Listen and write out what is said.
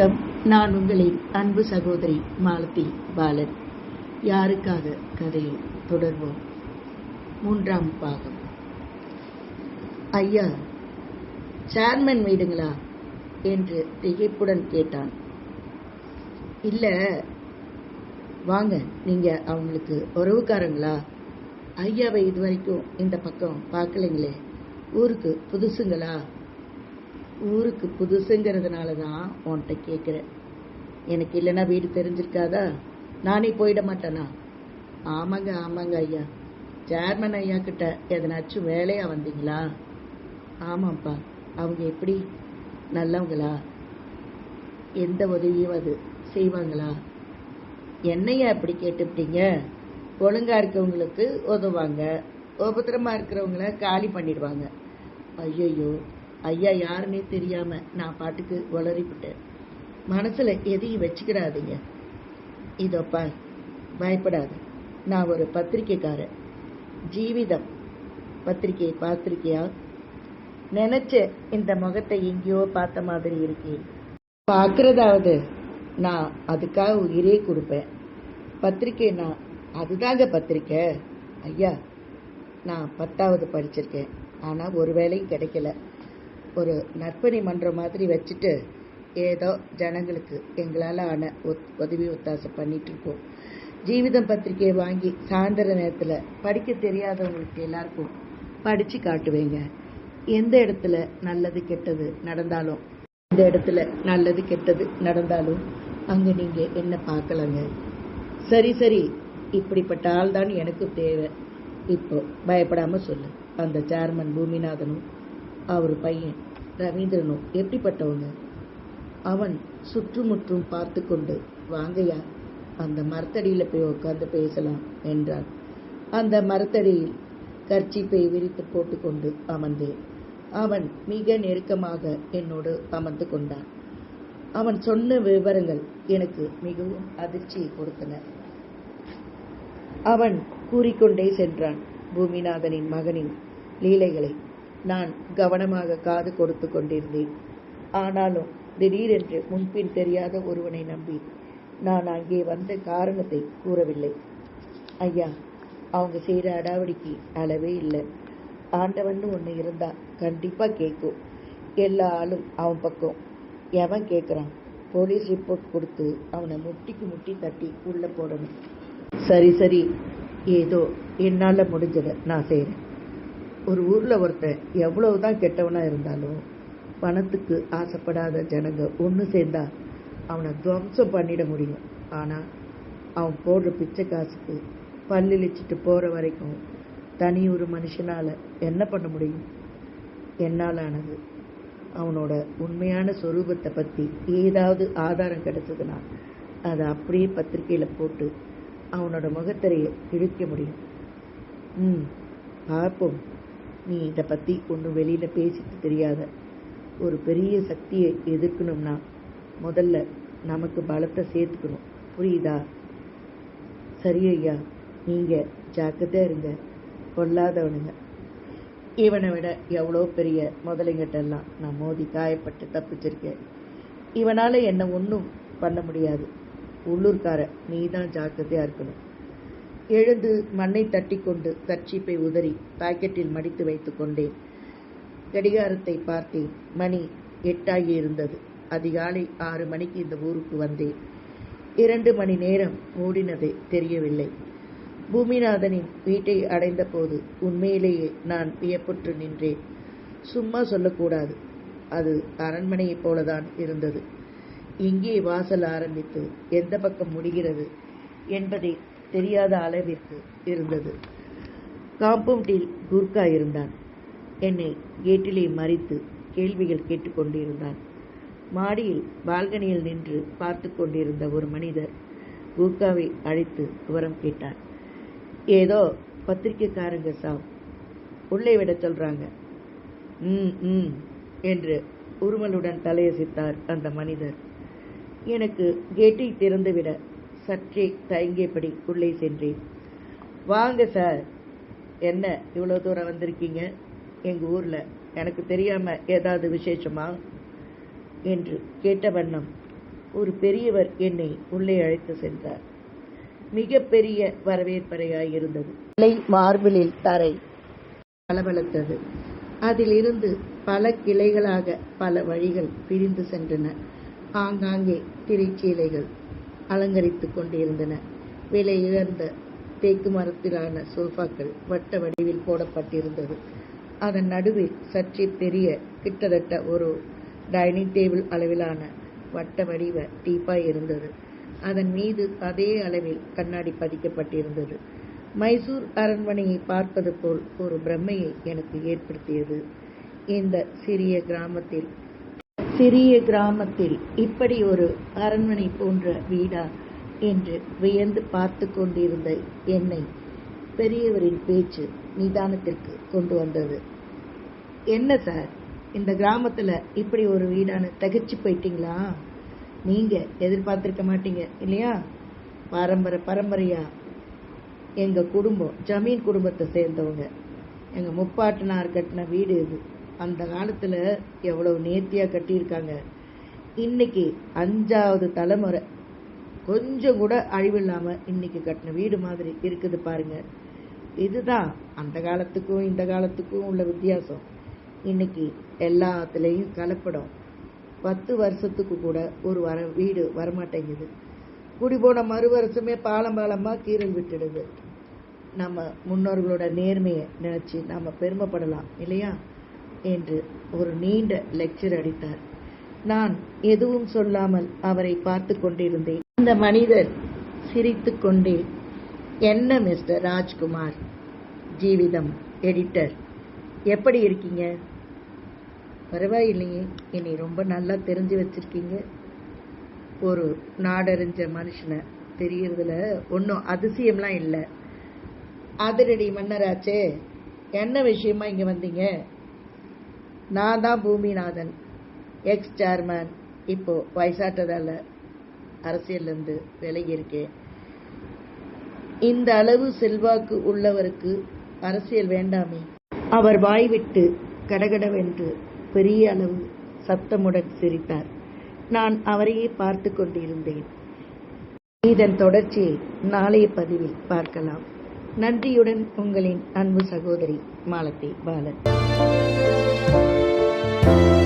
வணக்கம். நான் உங்களின் அன்பு சகோதரி மாலதி பாலன். யாருக்காக கதையை தொடர்வோம்? மூன்றாம் பாகம். ஐயா சேர்மன் வீடுங்களா? என்று திகைப்புடன் கேட்டான். இல்ல வாங்க நீங்க அவங்களுக்கு உறவுக்காரங்களா? ஐயாவை இதுவரைக்கும் இந்த பக்கம் பார்க்கலைங்களே. ஊருக்கு புதுசுங்களா? ஊருக்கு புதுசுங்கிறதுனால தான் உன்கிட்ட கேட்குறேன் எனக்கு இல்லைன்னா வீடு தெரிஞ்சிருக்காதா? நானே போயிட மாட்டேனா? ஆமாங்க ஆமாங்க ஐயா. சேர்மன் ஐயா கிட்ட எதனாச்சும் வேலையா வந்தீங்களா? ஆமாப்பா. அவங்க எப்படி? நல்லவங்களா? எந்த உதவியும் அது செய்வாங்களா? என்னையா அப்படி கேட்டுப்பிட்டீங்க? ஒழுங்கா இருக்கவங்களுக்கு உதவாங்க உபத்திரமா இருக்கிறவங்கள காலி பண்ணிடுவாங்க. ஐயோ ஐயா யாருன்னே தெரியாம நான் பாட்டுக்கு உளறிவிட்டேன் மனசுல எதையும் வச்சுக்கிடாதீங்க இதோப்பா பயப்படாது. நான் ஒரு பத்திரிக்கைக்காரன். ஜீவிதம் பத்திரிக்கையை? பார்த்திருக்கியா நினைச்ச இந்த முகத்தை எங்கேயோ பார்த்த மாதிரி இருக்கேன் பார்க்கறதாவது நான் அதுக்காக உயிரே கொடுப்பேன். பத்திரிக்கைனா அதுதாங்க பத்திரிக்கை. ஐயா நான் பத்தாவது படிச்சிருக்கேன். ஆனால் ஒரு வேலையும் கிடைக்கல. ஒரு நற்பணி மன்றம் மாதிரி வச்சுட்டு ஏதோ ஜனங்களுக்கு எங்களால் ஆன ஒத்- உதவி ஒத்தாசை பண்ணிட்டு இருக்கோம் ஜீவிதம் பத்திரிகையை வாங்கி சாயந்தர நேரத்தில் படிக்க தெரியாதவங்களுக்கு எல்லாருக்கும் படித்து காட்டுவேங்க. எந்த இடத்துல நல்லது கெட்டது நடந்தாலும் எந்த இடத்துல நல்லது கெட்டது நடந்தாலும் அங்கே நீங்கள் என்ன பார்க்கலங்க? சரி சரி இப்படிப்பட்ட ஆள் தான் எனக்கு தேவை. இப்போ பயப்படாமல் சொல்லு. அந்த சேர்மன் பூமிநாதனும் அவர் பையன் ரவீந்திரனும். எப்படிப்பட்டவங்க? அவன் சுற்றுமுற்றும் பார்த்து கொண்டு வாங்கையா அந்த மரத்தடியில் போய் உட்கார்ந்து பேசலாம் என்றான். அந்த மரத்தடியில் கர்ச்சிப்பை விரித்து போட்டுக்கொண்டு அமர்ந்தேன். அவன் மிக நெருக்கமாக என்னோடு அமர்ந்து கொண்டான். அவன் சொன்ன விவரங்கள் எனக்கு மிகவும் அதிர்ச்சியை கொடுத்தன. அவன் கூறிக்கொண்டே சென்றான். பூமிநாதனின் மகனின் லீலைகளை நான் கவனமாக காது கொடுத்து கொண்டிருந்தேன். ஆனாலும் திடீரென்று முன்பின் தெரியாத ஒருவனை நம்பி நான் அங்கே வந்த காரணத்தை கூறவில்லை. ஐயா அவங்க செய்கிற அடாவடிக்கு அளவே இல்லை. ஆண்டவன் ஒன்று இருந்தா கண்டிப்பாக கேட்கும். எல்லா ஆளும் அவன் பக்கம். எவன் கேட்குறான் போலீஸ் ரிப்போர்ட் கொடுத்து அவனை முட்டிக்கு முட்டி தட்டி உள்ளே போடணும். சரி சரி. ஏதோ என்னால் முடிஞ்சதை நான் செய்கிறேன் ஒரு ஊரில் ஒருத்தன் எவ்வளவுதான் கெட்டவனா இருந்தாலும் பணத்துக்கு ஆசைப்படாத ஜனங்க ஒன்று சேர்ந்தா அவனை துவம்சம் பண்ணிட முடியும். ஆனால் அவன் போடுற பிச்சை காசுக்கு பல்லிழிச்சிட்டு போகிற வரைக்கும் தனி ஒரு மனுஷனால் என்ன பண்ண முடியும்? என்னால் ஆனது அவனோட உண்மையான சொரூபத்தை பற்றி ஏதாவது ஆதாரம் கிடைச்சதுன்னா அதை அப்படியே பத்திரிக்கையில் போட்டு அவனோட முகத்திரையை கிழிக்க முடியும். ம் பார்ப்போம். நீ இதை பற்றி ஒன்றும் வெளியில் பேசிட்டு தெரியாத. ஒரு பெரிய சக்தியை எதிர்க்கணும்னா முதல்ல நமக்கு பலத்தை சேர்த்துக்கணும். புரியுதா? சரி ஐயா நீங்கள் ஜாக்கிரதையாக இருங்க. கொல்லாதவனுங்க இவனை விட எவ்வளோ பெரிய முதலைங்கிட்டெல்லாம் நான் மோதி காயப்பட்டு தப்பிச்சிருக்கேன். இவனால் என்னை ஒன்றும் பண்ண முடியாது. உள்ளூர்கார நீ தான் ஜாக்கிரதையாக இருக்கணும். எழுந்து மண்ணை தட்டி கொண்டு கர்ச்சீப்பை உதறி பாக்கெட்டில் மடித்து வைத்துக் கொண்டேன். கடிகாரத்தை பார்த்தேன். மணி எட்டாகி இருந்தது அதிகாலை ஆறு மணிக்கு இந்த ஊருக்கு வந்தேன். இரண்டு மணி நேரம் ஓடினது தெரியவில்லை. பூமிநாதனின் வீட்டை அடைந்தபோது உண்மையிலேயே நான் வியப்புற்று நின்றேன். சும்மா சொல்லக்கூடாது. அது அரண்மனையைப் போலதான் இருந்தது. இங்கே வாசல் ஆரம்பித்து எந்த பக்கம் முடிகிறது என்பதை தெரியாத அளவிற்கு இருந்தது. காம்பவுண்டில் குர்கா இருந்தான். என்னை கேட்டிலே மறித்து கேள்விகள் கேட்டுக்கொண்டிருந்தான். மாடியில் பால்கனியில் நின்று பார்த்து கொண்டிருந்த ஒரு மனிதர் குர்காவை அழைத்து விவரம் கேட்டார் ஏதோ பத்திரிக்கைக்காரங்க சாம் உள்ளே விட சொல்றாங்க. ம் ம் என்று உருமலுடன் தலையசைத்தார் அந்த மனிதர். எனக்கு கேட்டை திறந்துவிட சற்றே தயங்கியபடி உள்ளே சென்றேன். வாங்க சார் என்ன இவ்வளோ தூரம் வந்திருக்கீங்க? எங்கள் ஊரில். எனக்கு தெரியாமல் ஏதாவது விசேஷமா? என்று கேட்ட வண்ணம் ஒரு பெரியவர் என்னை உள்ளே அழைத்து சென்றார். மிக பெரிய வரவேற்பறையாய் இருந்தது இலை மார்பிளில் தரை பளபளத்தது. அதிலிருந்து பல கிளைகளாக பல வழிகள் பிரிந்து சென்றன. ஆங்காங்கே திரைச்சீலைகள். அலங்கரித்துக் கொண்டிருந்தன. விலை இழந்த தேக்கு மரத்திலான சோஃபாக்கள் வட்ட வடிவில் போடப்பட்டிருந்தது. அதன் நடுவில் சற்றே பெரிய கிட்டத்தட்ட ஒரு டைனிங் டேபிள் அளவிலான வட்ட வடிவ டீப்பாய் இருந்தது. அதன் மீது அதே அளவில் கண்ணாடி பதிக்கப்பட்டிருந்தது. மைசூர் அரண்மனையை பார்ப்பது போல் ஒரு பிரமையை எனக்கு ஏற்படுத்தியது. இந்த சிறிய கிராமத்தில் சிறிய கிராமத்தில் இப்படி ஒரு அரண்மனை போன்ற வீடா என்று வியந்து பார்த்து கொண்டிருந்த என்னை பெரியவரின் பேச்சு நிதானத்திற்கு கொண்டு வந்தது. என்ன சார் இந்த கிராமத்துல இப்படி ஒரு வீடான தகச்சு போயிட்டீங்களா? நீங்க எதிர்பார்த்திருக்க மாட்டீங்க இல்லையா? பரம்பரை பரம்பரையா? எங்க குடும்பம் ஜமீன் குடும்பத்தை சேர்ந்தவங்க. எங்க முப்பாட்டனார் கட்டின வீடு இது. அந்த காலத்தில் எவ்வளவு நேர்த்தியாக கட்டியிருக்காங்க. இன்னைக்கு அஞ்சாவது தலைமுறை. கொஞ்சம் கூட அழிவில்லாமல் இன்னைக்கு கட்டின வீடு மாதிரி இருக்குது பாருங்க. இதுதான் அந்த காலத்துக்கும் இந்த காலத்துக்கும் உள்ள வித்தியாசம். இன்னைக்கு எல்லாத்துலேயும் கலப்படம். பத்து வருஷத்துக்கு கூட ஒரு வர வீடு வரமாட்டேங்குது. குடி போன மறு வருஷமே பாலம் பாலமாக கீரல் விட்டுடுது. நம்ம முன்னோர்களோட நேர்மையை நினச்சி நம்ம பெருமைப்படலாம் இல்லையா? என்று ஒரு நீண்ட லெக்சர் அடித்தார். நான் எதுவும் சொல்லாமல் அவரை பார்த்து கொண்டிருந்தேன். அந்த மனிதர் சிரித்து கொண்டே என்ன மிஸ்டர் ராஜ்குமார்? ஜீவிதம் எடிட்டர் எப்படி இருக்கீங்க? பரவாயில்லையே என்னை ரொம்ப நல்லா தெரிஞ்சு வச்சிருக்கீங்க. ஒரு நாடறிஞ்ச மனுஷனை தெரியறதுல ஒன்றும் அதிசயம்லாம் இல்லை. அதிரடி மன்னராச்சே என்ன விஷயமா இங்கே வந்தீங்க? நான் தான் பூமிநாதன். எக்ஸ் சேர்மேன் இப்போ வயசாட்டதால அரசியல்லேருந்து விலகியிருக்கேன் இந்த அளவு செல்வாக்கு உள்ளவருக்கு அரசியல் வேண்டாமே. அவர் வாய்விட்டு கடகடவென்று பெரிய அளவு சத்தமுடன் சிரித்தார். நான் அவரையே பார்த்து கொண்டிருந்தேன். இதன் தொடர்ச்சியை நாளைய பதிவில் பார்க்கலாம். நன்றியுடன் உங்களின் அன்பு சகோதரி மாலத்தி பாலன். thank you